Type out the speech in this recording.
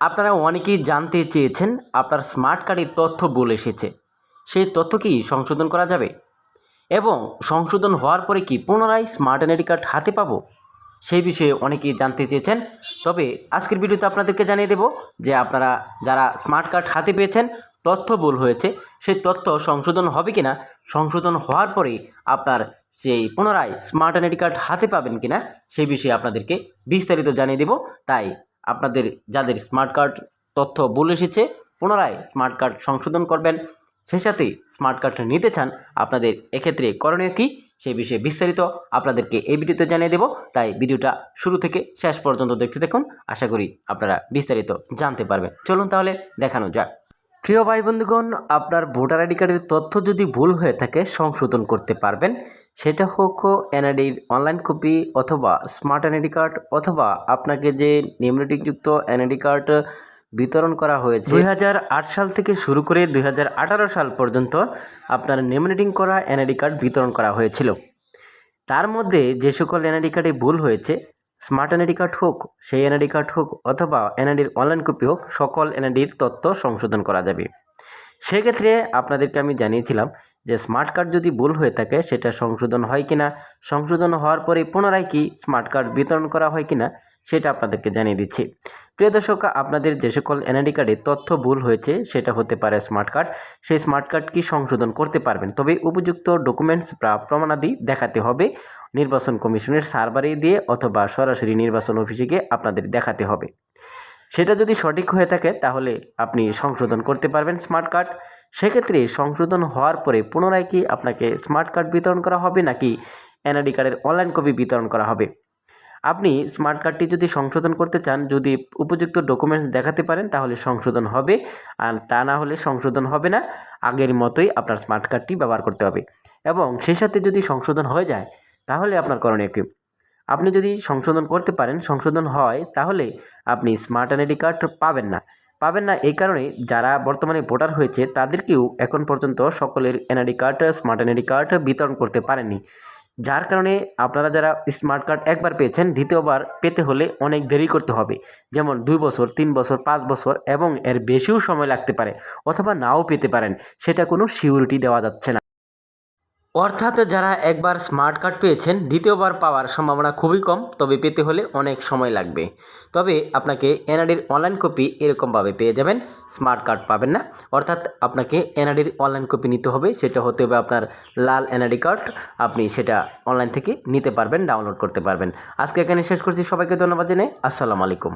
আপনারা অনেকেই জানতে চেয়েছেন আপনার স্মার্ট কার্ডের তথ্য ভুল এসেছে। সেই তথ্য কি সংশোধন করা যাবে? এবং সংশোধন হওয়ার পরে কি পুনরায় স্মার্ট এনআইডি কার্ড হাতে পাবো? সেই বিষয়ে অনেকেই জানতে চেয়েছেন। তবে আজকের ভিডিওতে আপনাদেরকে জানিয়ে দেব যে আপনারা যারা স্মার্ট কার্ড হাতে পেয়েছেন, তথ্য ভুল হয়েছে, সেই তথ্য সংশোধন হবে কি না সংশোধন হওয়ার পরে আপনার সেই পুনরায় স্মার্ট এনআইডি কার্ড হাতে পাবেন কি না সেই বিষয়ে আপনাদেরকে বিস্তারিত জানিয়ে দেব। তাই আপনাদের যাদের স্মার্ট কার্ড তথ্য ভুল এসেছে, পুনরায় স্মার্ট কার্ড সংশোধন করবেন। সেই সাথে স্মার্ট কার্ডটা নিতে চান, আপনাদের এক্ষেত্রে করণীয় কী সেই বিষয়ে বিস্তারিত আপনাদেরকে এই ভিডিওতে জানিয়ে দেব। তাই ভিডিওটা শুরু থেকে শেষ পর্যন্ত দেখতে দেখুন আশা করি আপনারা বিস্তারিত জানতে পারবেন। চলুন তাহলে দেখানো যাক। প্রিয় ভাই বন্ধুগণ, আপনার ভোটার আইডি কার্ডের তথ্য যদি ভুল হয়ে থাকে, সংশোধন করতে পারবেন। সেটা হোক এনআইডির অনলাইন কপি অথবা স্মার্ট এনআইডি কার্ড অথবা আপনাকে যে নিম্নটিকযুক্ত এনআইডি কার্ড বিতরণ করা হয়েছে, দুই হাজার আট সাল থেকে শুরু করে দুই হাজার আঠারো সাল পর্যন্ত আপনার নেমিনেটিং করা এনআইডি কার্ড বিতরণ করা হয়েছিল। তার মধ্যে যে সকল এনআইডি কার্ডে ভুল হয়েছে স্মার্ট এনআইডি কার্ড হোক, সেই এনআইডি কার্ড হোক অথবা এনআইডির অনলাইন কপি হোক, সকল এনআইডির তথ্য সংশোধন করা যাবে। সেক্ষেত্রে আপনাদেরকে আমি জানিয়েছিলাম যে স্মার্ট কার্ড যদি ভুল হয়ে থাকে, সেটা সংশোধন হয় কিনা সংশোধন হওয়ার পরে পুনরায় কি স্মার্ট কার্ড বিতরণ করা হয় কিনা সেটা আপনাদেরকে জানিয়ে দিচ্ছি। প্রিয় দর্শক, আপনাদের যে সকল এনআইডি কার্ডে তথ্য ভুল হয়েছে, সেটা হতে পারে স্মার্ট কার্ড। সেই স্মার্ট কার্ড কি সংশোধন করতে পারবেন? তবে উপযুক্ত ডকুমেন্টস বা প্রমাণাদি দেখাতে হবে। নির্বাচন কমিশনের সার্ভারে দিয়ে অথবা সরাসরি নির্বাচন অফিসে গিয়ে আপনাদের দেখাতে হবে। সেটা যদি সঠিক হয়ে থাকে, তাহলে আপনি সংশোধন করতে পারবেন স্মার্ট কার্ড। সেক্ষেত্রে সংশোধন হওয়ার পরে পুনরায় কি আপনাকে স্মার্ট কার্ড বিতরণ করা হবে, নাকি এনআইডি কার্ডের অনলাইন কপি বিতরণ করা হবে? আপনি স্মার্ট কার্ডটি যদি সংশোধন করতে চান, যদি উপযুক্ত ডকুমেন্টস দেখাতে পারেন, তাহলে সংশোধন হবে। আর তা না হলে সংশোধন হবে না। আগের মতোই আপনার স্মার্ট কার্ডটি ব্যবহার করতে হবে। এবং সেই সাথে যদি সংশোধন হয়ে যায় তাহলে আপনার করণীয় কী? আপনি যদি সংশোধন করতে পারেন, সংশোধন হয়, তাহলে আপনি স্মার্ট এনআইডি কার্ড পাবেন না। পাবেন না এই কারণে যারা বর্তমানে ভোটার হয়েছে, তাদেরকেও এখন পর্যন্ত সকলের NID card smart NID card বিতরণ করতে পারেননি। যার কারণে আপনারা যারা স্মার্ট কার্ড একবার পেয়েছেন, দ্বিতীয়বার পেতে হলে অনেক দেরি করতে হবে। যেমন দুই বছর, তিন বছর, পাঁচ বছর এবং এর বেশিও সময় লাগতে পারে অথবা নাও পেতে পারেন। সেটা কোনো সিউরিটি দেওয়া যাচ্ছে না। অর্থাৎ যারা একবার স্মার্ট কার্ড পেয়েছেন, দ্বিতীয়বার পাওয়ার সম্ভাবনা খুবই কম, তবে পেতে হলে অনেক সময় লাগবে। তবে আপনাকে এনআডির অনলাইন কপি এরকমভাবে পেয়ে যাবেন, স্মার্ট কার্ড পাবেন না। অর্থাৎ আপনাকে এনআডির অনলাইন কপি নিতে হবে, সেটা হতে হবে আপনার লাল এনআডি কার্ড, আপনি সেটা অনলাইন থেকে নিতে পারবেন, ডাউনলোড করতে পারবেন। আজকে এখানে শেষ করছি, সবাইকে ধন্যবাদ জানাই আসসালামু আলাইকুম।